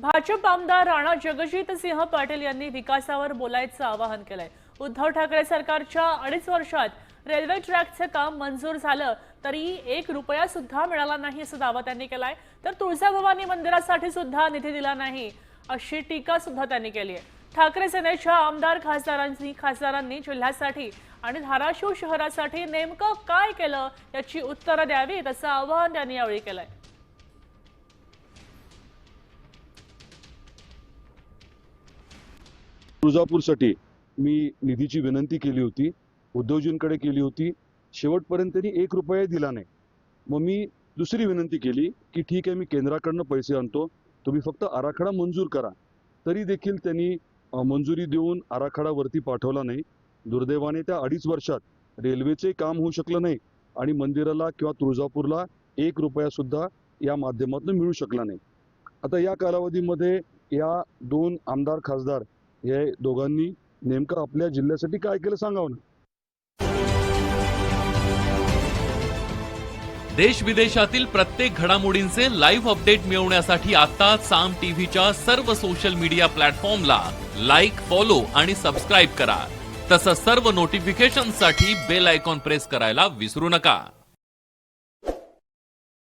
भाजप आमदार राणा जगजितसिंह पाटील यांनी विकासावर बोलायचं आवाहन केलंय. उद्धव ठाकरे सरकारच्या अडीच वर्षात रेल्वे ट्रॅकचं काम मंजूर झालं तरी एक रुपया सुद्धा मिळाला नाही असं दावा त्यांनी केलाय. तर तुळजाभवानी मंदिरासाठी सुद्धा निधी दिला नाही अशी टीका सुद्धा त्यांनी केली आहे. ठाकरे सेनेच्या आमदार खासदारांनी खासदारांनी जिल्ह्यासाठी आणि धाराशिव शहरासाठी नेमकं काय केलं याची उत्तरं द्यावीत असं आवाहन त्यांनी यावेळी केलंय. तुळजापूरसाठी मी निधीची विनंती केली होती उद्धवजींकडे केली होती. शेवटपर्यंत त्यांनी एक रुपया दिला नाही. मग मी दुसरी विनंती केली की ठीक आहे मी केंद्राकडनं पैसे आणतो. तुम्ही फक्त आराखडा मंजूर करा. तरी देखील त्यांनी मंजुरी देऊन आराखडा वरती पाठवला नाही. दुर्दैवाने त्या अडीच वर्षात रेल्वेचे काम होऊ शकलं नाही आणि मंदिराला किंवा तुळजापूरला एक रुपया सुद्धा या माध्यमातून मिळू शकला नाही. आता या कालावधीमध्ये या दोन आमदार खासदार हे दोघांनी नेमकं आपल्या जिल्ह्यासाठी काय केलं सांगावं ना. देश विदेशातील प्रत्येक घडामोडींचे लाईव्ह अपडेट मिळवण्यासाठी आता साम टीव्हीच्या सर्व सोशल मीडिया प्लॅटफॉर्मला लाईक फॉलो आणि सबस्क्राईब करा. तसंच सर्व नोटिफिकेशनसाठी बेल आयकॉन प्रेस करायला विसरू नका.